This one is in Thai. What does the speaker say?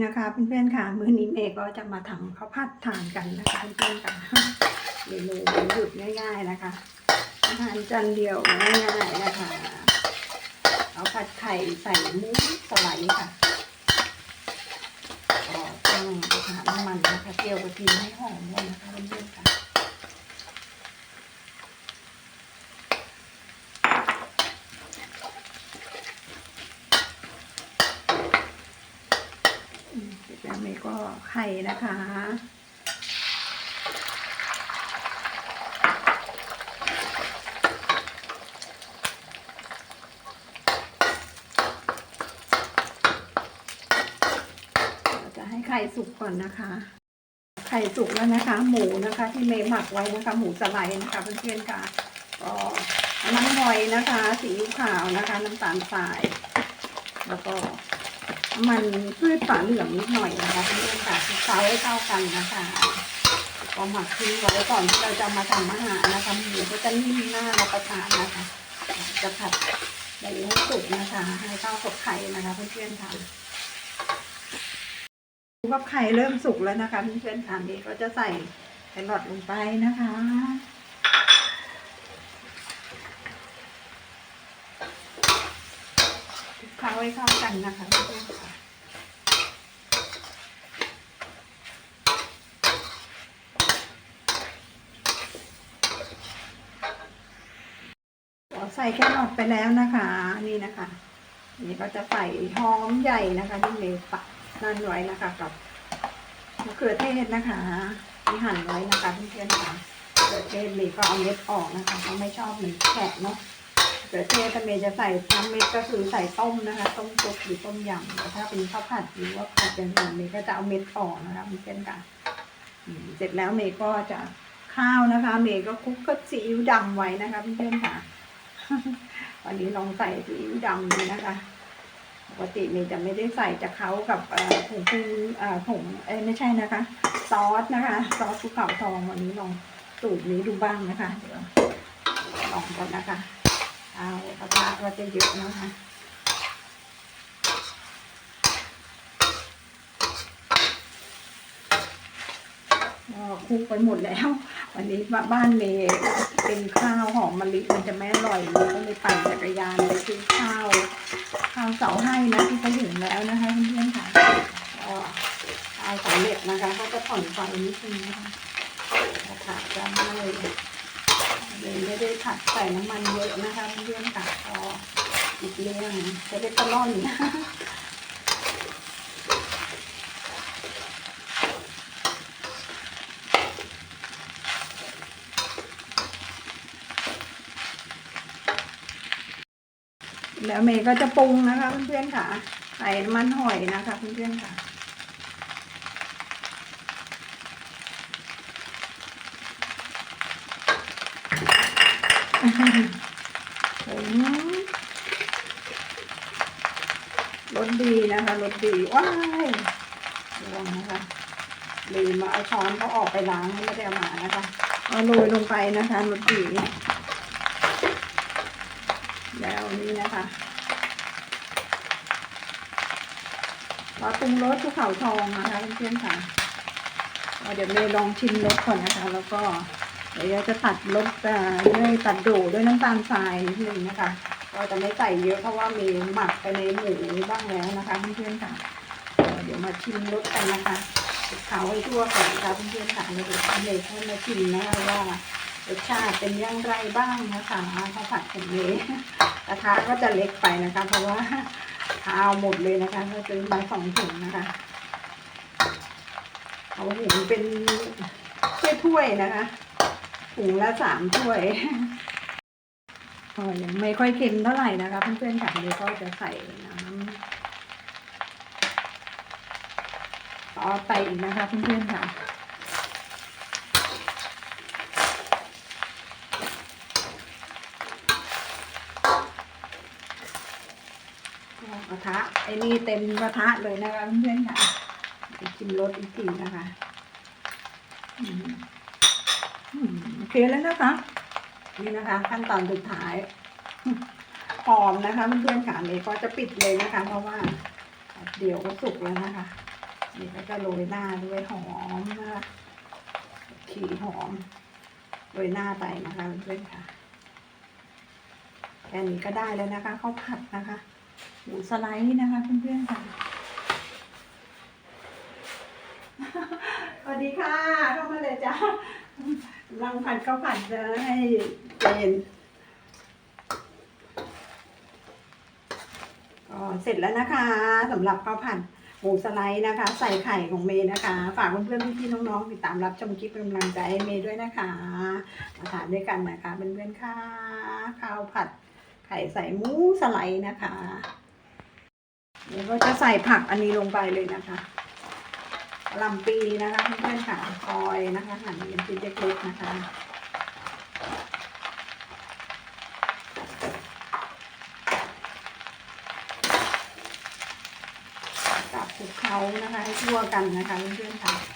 นะคะเพื่อนๆค่ะมื้อนี้เมก็จะมาทำข้าวผัดทานกันนะคะเพื่อนๆค่ะเมนูหยุดง่าย ๆนะคะอาหารจานเดียวง่ายๆนะคะเอาผัดไข่ใส่หมูสไลด์ค่ะก็ต้องหาน้ำมันนะคะเจียวกระเทียมให้หอมด้วยนะคะเพื่อนๆค่ะ อื มเสร็จแล้วเมย์ก็ไข่นะคะ จะให้ไข่สุกก่อนนะคะ ไข่สุกแล้วนะคะ หมูนะคะ ที่เมย์หมักไว้นะคะ หมูสไลด์นะคะเพื่อนๆค่ะก็น้ำหอยนะคะซีขาวนะคะ น้ำตาลทราย แล้วก็ มันพืชฝาเหลืองนิดหน่อยนะคะเพื่อนๆค่ะคล้าให้เข้ากันนะคะก็หมักทิ้งไว้ก่อนที่เราจะมาทำอาหารนะคะหมูก็จะนิ่มน่ารับประทานนะคะ จะผัดใบให้สุกนะคะ ให้เข้ากับไข่นะคะเพื่อนๆค่ะดูว่าไข่เริ่มสุกแล้วนะคะเพื่อนๆค่ะนี่ก็จะใส่แครอทลงไปนะคะคลุกเคล้าให้เข้ากันนะคะเพื่อนๆ ใส่แครอทไปแล้วนะคะ นี่นะคะ นี่ก็จะใส่หอมใหญ่นะคะที่เมย์ปักนั่นไว้นะคะกับมะเขือเทศนะคะที่หั่นไว้นะคะเพื่อนๆค่ะมะเขือเทศเมย์ก็เอาเม็ดออกนะคะเพราะไม่ชอบเมันแฉะเนาะมะเขือเทศเมย์จะใส่น้ำเม็ดก็คือใส่ต้มนะคะ ต้มซุปหรือต้มยำแต่ถ้าเป็นข้าวผัดหรือว่าผัดอย่างอื่นเมย์ก็จะเอาเม็ดออกนะคะมันเป็นกันอืมเสร็จแล้วเมย์ก็จะข้าวนะคะ เมย์ก็คลุกกับซีอิ๊วดำไว้นะคะเพื่อนๆค่ะ วันนี้ลองใส่สีดำดูนะคะ ปกติเมย์จะไม่ได้ใส่จะเขากับผงคือผงเอ้ไม่ใช่นะคะ ซอสนะคะ ซอสภูเขาทองวันนี้ลองสูตรนี้ดูบ้างนะคะ เดี๋ยวลองก่อนนะคะ เอากระทะก็จะเยอะนะคะ ก็คุกไปหมดแล้ว วันนี้บ้านเมย์เป็นข้าวหอมมะลิมันจะไม่อร่อยเลยก็เลยปั่นจักรยานไปซื้อข้าวข้าวเสาให้นะที่เขาถึงแล้วนะคะเพื่อนๆค่ะก็ข้าวสำเร็จนะคะก็จะผ่อนไฟนิดนึงนะคะกระทะจะไม้เลยไม่ได้ผัดใส่น้ำมันเยอะนะคะเพื่อนๆค่ะพออีกเรื่องจะได้ตะล่อน แล้วเมย์ก็จะปรุงนะคะเพื่อนๆค่ะ ใส่มันหอยนะคะเพื่อนๆค่ะผมรสดีนะคะรสดี ว้ายระวังนะคะลืมมาเอาช้อนเขาออกไปล้างไม่ได้เอามานะคะเอาโรยลงไปนะคะรสดี แล้วนี่นะคะปลาปรุงรสภูเขาทองนะคะเพื่อนๆค่ะเดี๋ยวเมย์ลองชิมรสก่อนนะคะ แล้วก็เดี๋ยวจะตัดรสด้วยตัดโดด้วยน้ำตาลทรายนิดนึงนะคะก็จะไม่ใส่เยอะเพราะว่ามีหมักไปในหมูบ้างแล้วนะคะเพื่อนๆค่ะ เดี๋ยวมาชิมรสกันนะคะเขาให้ทั่วก่อนนะคะเพื่อนๆค่ะเดี๋ยวเลยให้มาชิมนะคะว่า รสชาติเป็นอย่างไรบ้างนะคะข้าวผัดของเมย์กระทะก็จะเล็กไปนะคะ เพราะว่าข้าวหมดเลยนะคะก็ซื้อมาสองถุงนะคะเอาหุงเป็นถ้วยๆนะคะถุงละสามถ้วยก็ยังไม่ค่อยเค็มเท่าไหร่นะคะเพื่อนๆค่ะเดี๋ยวก็จะใส่น้ำซอสไปอีกนะคะเพื่อนๆค่ะ ระทะไอ้นี่เต็มกระทะเลยนะคะเพื่อนๆค่ะไปชิมรสอีกทีนะคะโอเคแล้วนะคะ นี่นะคะ ขั้นตอนสุดท้ายหอมนะคะเพื่อนๆค่ะเลยก็จะปิดเลยนะคะ เพราะว่า เดี๋ยวก็สุกแล้วนะคะนี่แล้วก็โรยหน้าด้วยหอมนะคะขีหอมโรยหน้าไปนะคะเพื่อนๆค่ะแค่นี้ก็ได้แล้วนะคะข้าวผัดนะคะ หมูสไลด์นะคะเพื่อนๆค่ะสวัสดีค่ะเข้ามาเลยจ้าลังผัดข้าวผัดจะให้เจนก็เสร็จแล้วนะคะสำหรับข้าวผัดหมูสไลด์นะคะ ใส่ไข่ของเมย์นะคะ ฝากเพื่อนๆพี่ๆน้องๆติดตามรับชมคลิปเป็นกำลังใจให้เมย์ด้วยนะคะมาทานด้วยกันนะคะเพื่อนๆค่ะข้าวผัดไข่ใส่หมูสไลด์นะคะ เดี๋ยวก็จะใส่ผักอันนี้ลงไปเลยนะคะลำปีนะคะเพื่อนๆค่ะซอยนะคะหั่นเป็นชิ้นเล็กๆนะคะกับคลุกเคล้านะคะให้ทั่วกันนะคะเพื่อนๆค่ะ